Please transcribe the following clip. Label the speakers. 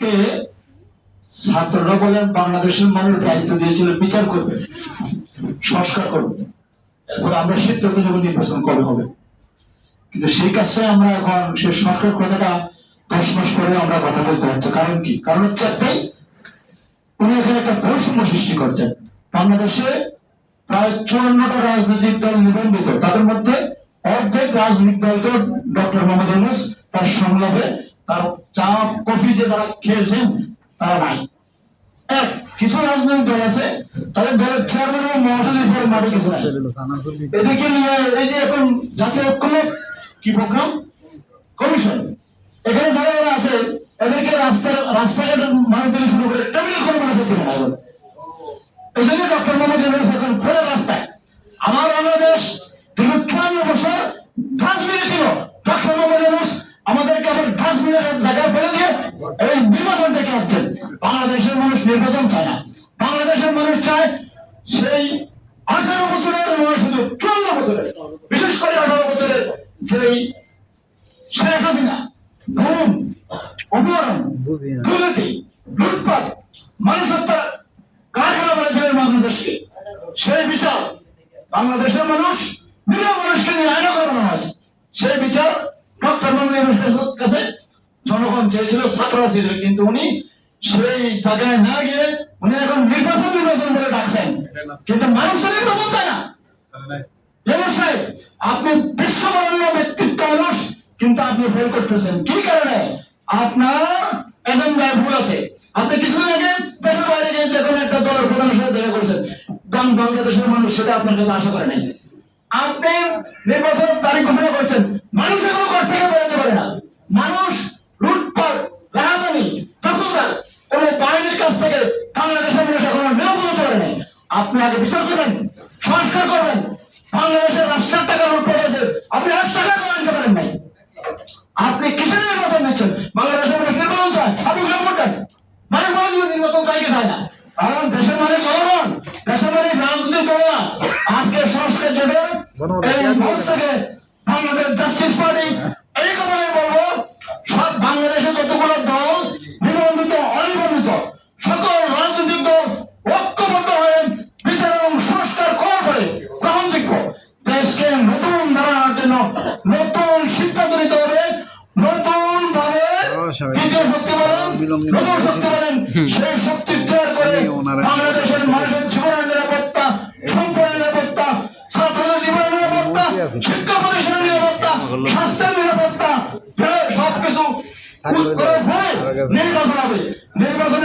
Speaker 1: কে ছাত্ররা বলেন, বাংলাদেশের মানুষ দায়িত্ব দিয়েছিল বিচার করবে, সংস্কার করবে। আমরা সিদ্ধান্ত নেব নির্বাচন কবে হবে। কিন্তু সেই আমরা এখন সে সংস্কার কথাটা দশ মাস পরে আমরা কথা বলতে হচ্ছে কারণ কি? কারণ হচ্ছে একটাই, উনি এখানে একটা বৈষম্য সৃষ্টি করছেন। বাংলাদেশে প্রায় চুয়ান্নটা রাজনৈতিক দল নিবন্ধিত। তাদের মধ্যে অর্ধেক রাজনৈতিক দলকে ডক্টর মোহাম্মদ তার সংলাপে তার চা, কফি যে তারা খেয়েছেন, তারা নাই। কিছু রাজনৈতিক দল আছে, তাদের দলের চেয়ারম্যান এবং মাঠে কিছু নাই। এদিকে নিয়ে এই যে এখন জাতীয় ঐক্য কি প্রোগ্রাম? কমিশন। এখানে যারা যারা আছে, এদেরকে রাস্তা রাস্তাঘাটের মানুষ শুরু করে কোনো মানুষ ছিল না এই জন্য ডক্টর মোহাম্মদ এখন রাস্তায়। আমার বাংলাদেশ দীর্ঘ বছর ডাস্টবিনে ছিল ডক্টর মোহাম্মদ আমাদেরকে ফেলে দিয়ে এই নির্বাচন থেকে আসছেন বাংলাদেশের মানুষ নির্বাচন চায় না। বাংলাদেশের মানুষ চায় সেই আঠারো বছরের নয় শুধু চুয়ান্ন বছরের বিশেষ করে আঠারো বছরের যেই শেখ হাসিনা ধরুন অপহরণ। দুর্নীতি লুটপাট মানুষ হত্যা কারখানা করেছিলেন বাংলাদেশকে। সেই বিচার বাংলাদেশের মানুষ নিরীহ মানুষকে নিয়ে আইন করানো হয়েছে সেই বিচার ডক্টর মোহাম্মদ কাছে জনগণ চেয়েছিল ছাত্ররা ছিল কিন্তু উনি সেই জায়গায় না গিয়ে উনি এখন নির্বাচন নির্বাচন বলে ডাকছেন। কিন্তু মানুষ নির্বাচন চায় না। আপনি বিশ্ববরণ্য ব্যক্তিত্ব মানুষ, কিন্তু আপনি ফেল করতেছেন। কি কারণে? আপনার এজেন্ডায় ভুল আছে। আপনি কিছুদিন আগে দেশের বাইরে গিয়ে যে কোনো একটা দলের প্রধানের সাথে দেখা করছেন বাং- বাংলাদেশের মানুষ সেটা আপনার কাছে আশা করে নাই। আপনি নির্বাচনের তারিখ ঘোষণা করছেন। মানুষ এগুলো ঘর থেকে বেরোতে পারে না। মানুষ লুটপাট রাজধানী দখলদার কোন বাহিনীর কাছ থেকে বাংলাদেশের মানুষ এখনও হতে পারে নাই। আপনি আগে বিচার করবেন সংস্কার করবেন। বাংলাদেশের রাষ্ট্রের টাকা লুট করেছে আপনি এক টাকা করে আনতে পারেন নাই। আপনি কিসের নির্বাচন নিচ্ছেন? বাংলাদেশের মানুষ নির্বাচন চায় আপনি গ্রাম ভোটার মানে মানুষ নির্বাচন চাই কি চায় না? কারণ দেশের মানে জনগণ দেশের মানে রাজনৈতিক দল না আজকে সংস্কার যুগে এই মঞ্চ থেকে বাংলাদেশ জাস্টিস পার্টি দ্বিতীয় শক্তি বলেন? নতুন শক্তি বলেন? সেই শক্তি তৈরি করে বাংলাদেশের মানুষের জীবনের নিরাপত্তা সম্পদের নিরাপত্তা ছাত্রদের জীবনের নিরাপত্তা শিক্ষা প্রতিষ্ঠানের নিরাপত্তা স্বাস্থ্যের নিরাপত্তা সবকিছু হয়ে নির্বাচন হবে। নির্বাচন